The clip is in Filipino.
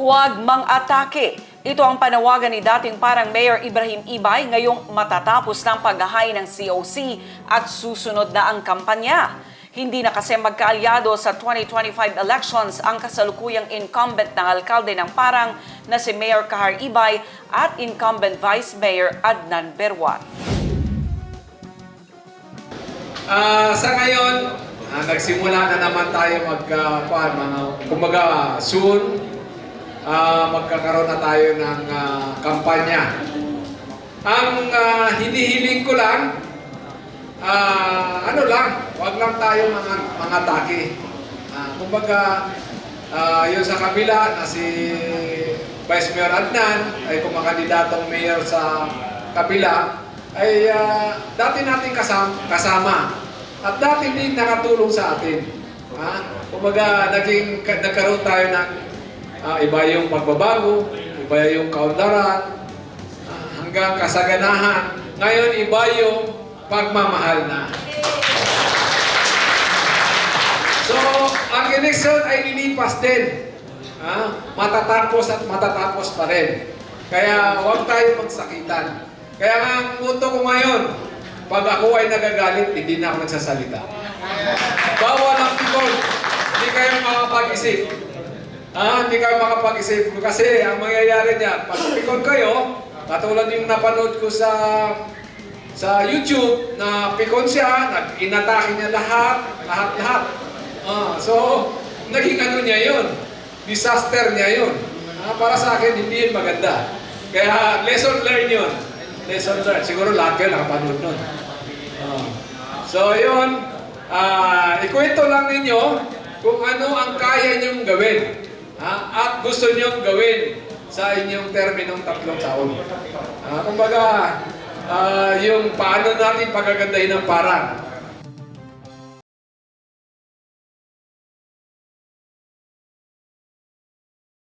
Huwag mang-atake. Ito ang panawagan ni dating parang Mayor Ibrahim Ibay ngayong matatapos ng paghahay ng COC at susunod na ang kampanya. Hindi na kasi magkaalyado sa 2025 elections ang kasalukuyang incumbent na alkalde ng parang na si Mayor Kahar Ibay at incumbent Vice Mayor Adnan Berwat. Ah, sa ngayon, ah, nagsimula na naman tayo mag, kuwan, mga, kumbaga, soon, ah, magkakaroon na tayo ng ah, kampanya. Ang ah, hinihiling ko lang, ah, ano lang, wag lang tayo mga, mga taki. Ah, kumbaga, ah, yun sa kabila na si Vice Mayor Adnan ay kumakandidatong mayor sa kabila, ay ah, dati nating kasama, kasama at dati din nakatulong sa atin. Ha? Kumbaga, naging, ka- nagkaroon tayo ng ah, iba yung pagbabago, iba yung kaunlaran, ah, hanggang kasaganahan. Ngayon, iba yung pagmamahal na. So, ang eleksyon ay lilipas din. Ha? Matatapos at matatapos pa rin. Kaya huwag tayo magsakitan. Kaya nga ang punto ko ngayon, pag ako ay nagagalit, hindi na ako nagsasalita. Bawal ang pikon. Hindi kayo makapag-isip. Ah, hindi kayo makapag-isip. Kasi ang mangyayari niya, pag kayo, katulad yung napanood ko sa sa YouTube na pikon siya, nag-inatake niya lahat, lahat-lahat. Ah, so, naging ano niya yun. Disaster niya yun. Ah, para sa akin, hindi yun maganda. Kaya, lesson learned yun. Lesson learned. Siguro lahat kayo nakapanood nun. Ah. So, yun. Ah, ikwento lang ninyo kung ano ang kaya niyong gawin. Ah, at gusto niyong gawin sa inyong terminong tatlong taon. Ah, kumbaga, ah, yung paano natin pagagandahin ng parang.